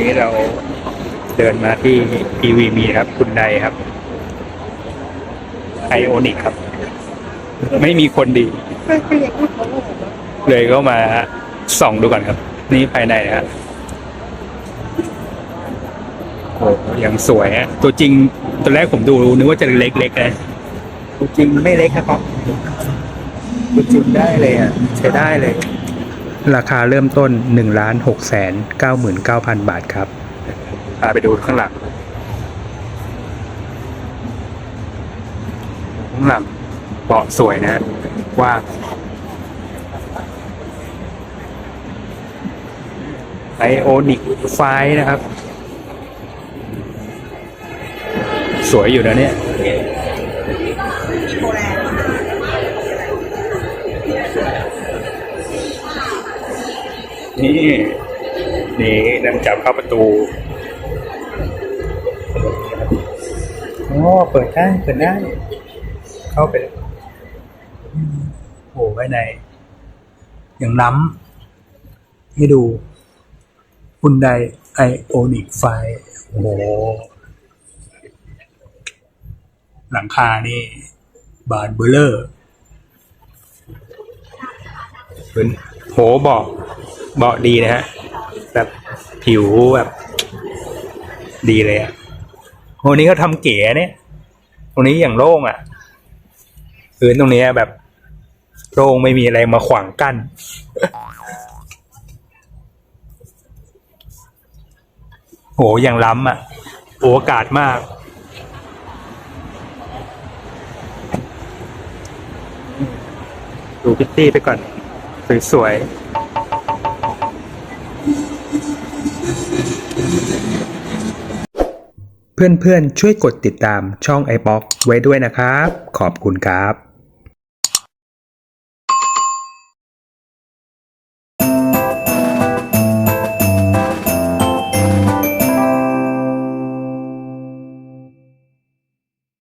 นี้เราเดินมาที่ EV มีครับคุณใดครับไอโอนิกครับ ไม่มีคนดี เลยก็มาส่องดูก่อนครับ นี่ภายในนะครับโอ้ยังสวยฮะตัวจริงตอนแรกผมดูนึกว่าจะเล็กๆนะตัวจริงไม่เล็กครับตัวจริงได้เลยอะใช้ได้เลย ราคาเริ่มต้น1ล้าน6แสน99,000บาทครับพาไปดูข้างหลังข้างหลังเบาะสวยนะว้างไอโอนิกไฟนะครับ สวยอยู่นะเนี่ย นี่ นี่นำจับเข้าประตูโอ๋อเปิดได้เปิดได้ เข้าไปเลยอืมโอ้ไว้ในอย่างล้ำให้ดูคุณไดไอโอนิกไฟโอ้โห หลังคานี่ บานเบลเลอร์เป็นโหบาะ เบาะดีนะฮะ แบบผิวแบบ ดีเลยอะโหนี้เขาทำเก๋เนี่ย ตรงนี้อย่างโล่งอะ่ะพื้นตรงนี้แบบโล่งไม่มีอะไรมาขวางกั้นโหอย่างล้ำอะโออากาศมากดูพิตตี้ไปก่อน สวยๆ เพื่อนๆ ช่วยกดติดตามช่อง iBox ไว้ด้วยนะครับ ขอบคุณครับ